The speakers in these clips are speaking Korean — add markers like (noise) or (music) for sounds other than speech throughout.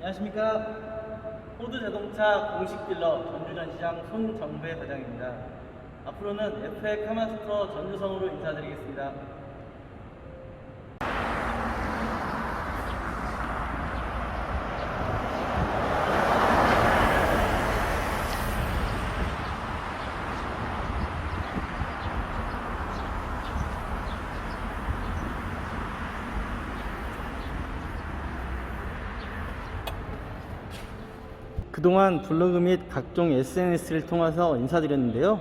안녕하십니까. 호드 자동차 공식 딜러 전주전 시장 손정배 사장입니다. 앞으로는 FA 카마스터 전주성으로 인사드리겠습니다. 그동안 블로그 및 각종 SNS를 통해서 인사드렸는데요.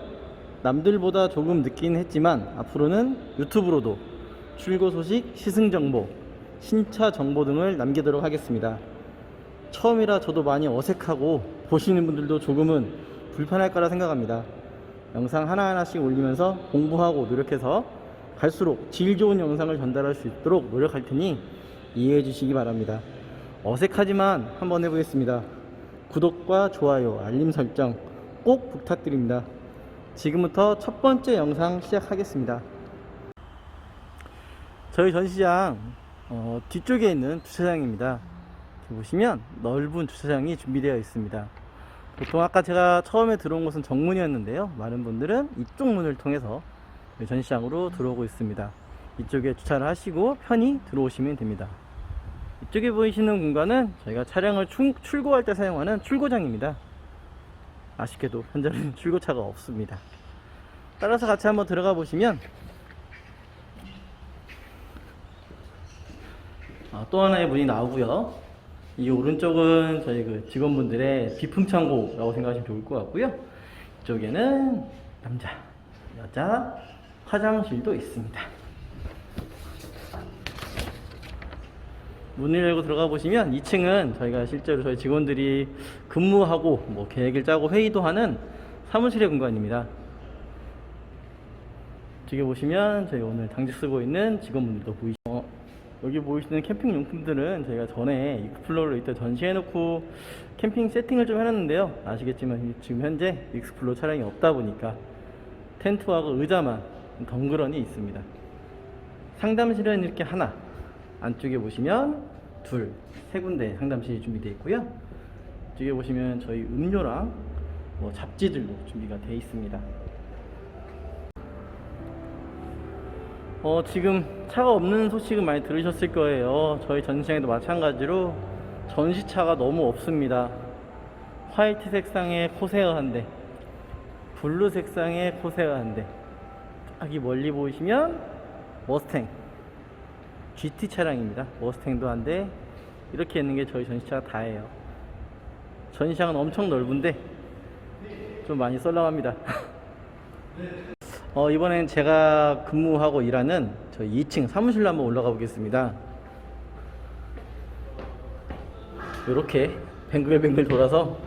남들보다 조금 늦긴 했지만 앞으로는 유튜브로도 출고 소식, 시승 정보, 신차 정보 등을 남기도록 하겠습니다. 처음이라 저도 많이 어색하고 보시는 분들도 조금은 불편할 거라 생각합니다. 영상 하나하나씩 올리면서 공부하고 노력해서 갈수록 질 좋은 영상을 전달할 수 있도록 노력할 테니 이해해 주시기 바랍니다. 어색하지만 한번 해보겠습니다. 구독과 좋아요, 알림 설정 꼭 부탁드립니다. 지금부터 첫 번째 영상 시작하겠습니다. 저희 전시장 어, 뒤쪽에 있는 주차장입니다. 보시면 넓은 주차장이 준비되어 있습니다. 보통 아까 제가 처음에 들어온 곳은 정문이었는데요. 많은 분들은 이쪽 문을 통해서 전시장으로 들어오고 있습니다. 이쪽에 주차를 하시고 편히 들어오시면 됩니다. 이쪽에 보이시는 공간은 저희가 차량을 출, 출고할 때 사용하는 출고장입니다. 아쉽게도 현재는 (laughs) 출고차가 없습니다. 따라서 같이 한번 들어가 보시면 아, 또 하나의 문이 나오고요. 이 오른쪽은 저희 그 직원분들의 비품 창고라고 생각하시면 좋을 것 같고요. 이쪽에는 남자, 여자 화장실도 있습니다. 문을 열고 들어가 보시면 2층은 저희가 실제로 저희 직원들이 근무하고 뭐 계획을 짜고 회의도 하는 사무실의 공간입니다. 뒤에 보시면 저희 오늘 당직 쓰고 있는 직원분들도 보이시죠. 어, 여기 보이시는 캠핑 용품들은 저희가 전에 익스플로러로 이때 전시해놓고 캠핑 세팅을 좀 해놨는데요. 아시겠지만 지금 현재 익스플로 차량이 없다 보니까 텐트하고 의자만 덩그러니 있습니다. 상담실은 이렇게 하나, 안쪽에 보시면 둘, 세 군데 상담실이 준비되어 있고요. 뒤에 보시면 저희 음료랑 뭐 잡지들도 준비가 되어 있습니다. 어, 지금 차가 없는 소식은 많이 들으셨을 거예요. 저희 전시장에도 마찬가지로 전시차가 너무 없습니다. 화이트 색상의 코세어 한 대, 블루 색상의 코세어 한 대, 여기 멀리 보이시면 머스탱, GT 차량입니다. 머스탱도 한 대, 이렇게 있는 게 저희 전시차가 다예요. 전시장은 엄청 넓은데 좀 많이 썰렁합니다. (laughs) 어, 이번엔 제가 근무하고 일하는 저희 2층 사무실로 한번 올라가 보겠습니다. 이렇게 뱅글뱅글 돌아서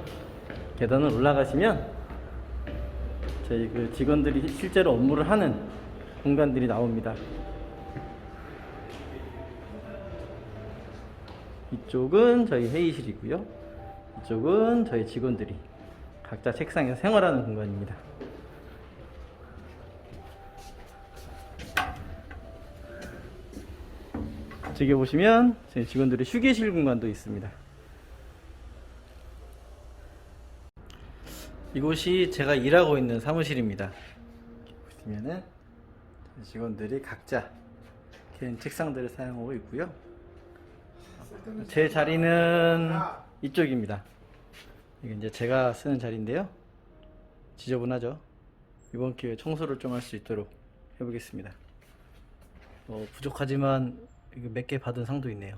계단을 올라가시면 저희 그 직원들이 실제로 업무를 하는 공간들이 나옵니다. 이쪽은 저희 회의실이고요. 이쪽은 저희 직원들이 각자 책상에서 생활하는 공간입니다. 저기 보시면 저희 직원들의 휴게실 공간도 있습니다. 이곳이 제가 일하고 있는 사무실입니다. 보시면은 직원들이 각자 개인 책상들을 사용하고 있고요. 제 자리는 이쪽입니다. 이게 이제 제가 쓰는 자리인데요. 지저분하죠? 이번 기회에 청소를 좀 할 수 있도록 해보겠습니다. 어, 부족하지만 몇 개 받은 상도 있네요.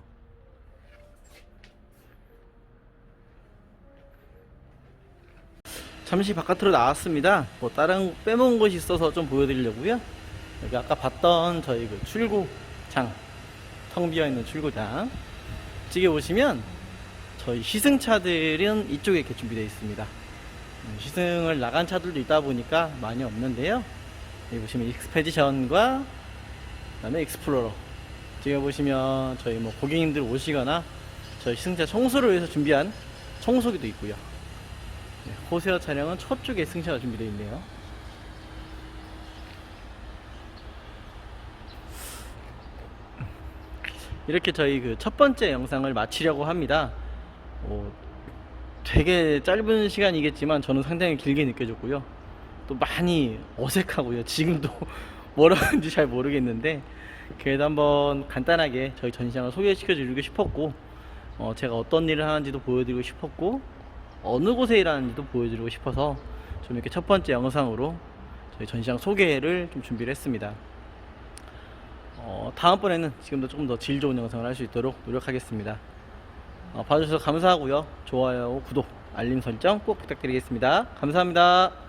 잠시 바깥으로 나왔습니다. 뭐 다른 빼먹은 것이 있어서 좀 보여드리려고요. 여기 아까 봤던 저희 그 출고장, 텅 비어 있는 출고장. 이쪽에 보시면 저희 시승차들은 이쪽에 이렇게 준비되어 있습니다. 음, 시승을 나간 차들도 있다 보니까 많이 없는데요. 여기 보시면 익스페디션과 그다음에 익스플로러. 지금 보시면 저희 뭐 고객님들 오시거나 저희 시승차 청소를 위해서 준비한 청소기도 있고요. 네, 호세어 차량은 저쪽에 승차가 준비되어 있네요. 이렇게 저희 그 첫 번째 영상을 마치려고 합니다. 어, 되게 짧은 시간이겠지만 저는 상당히 길게 느껴졌고요. 또 많이 어색하고요. 지금도 (laughs) 뭐라 하는지 잘 모르겠는데 그래도 한번 간단하게 저희 전시장을 소개시켜 드리고 싶었고 어, 제가 어떤 일을 하는지도 보여드리고 싶었고 어느 곳에 일하는지도 보여드리고 싶어서 좀 이렇게 첫 번째 영상으로 저희 전시장 소개를 좀 준비를 했습니다. 어, 다음번에는 지금도 조금 더 질 좋은 영상을 할 수 있도록 노력하겠습니다. 어, 봐주셔서 감사하고요. 좋아요, 구독, 알림 설정 꼭 부탁드리겠습니다. 감사합니다.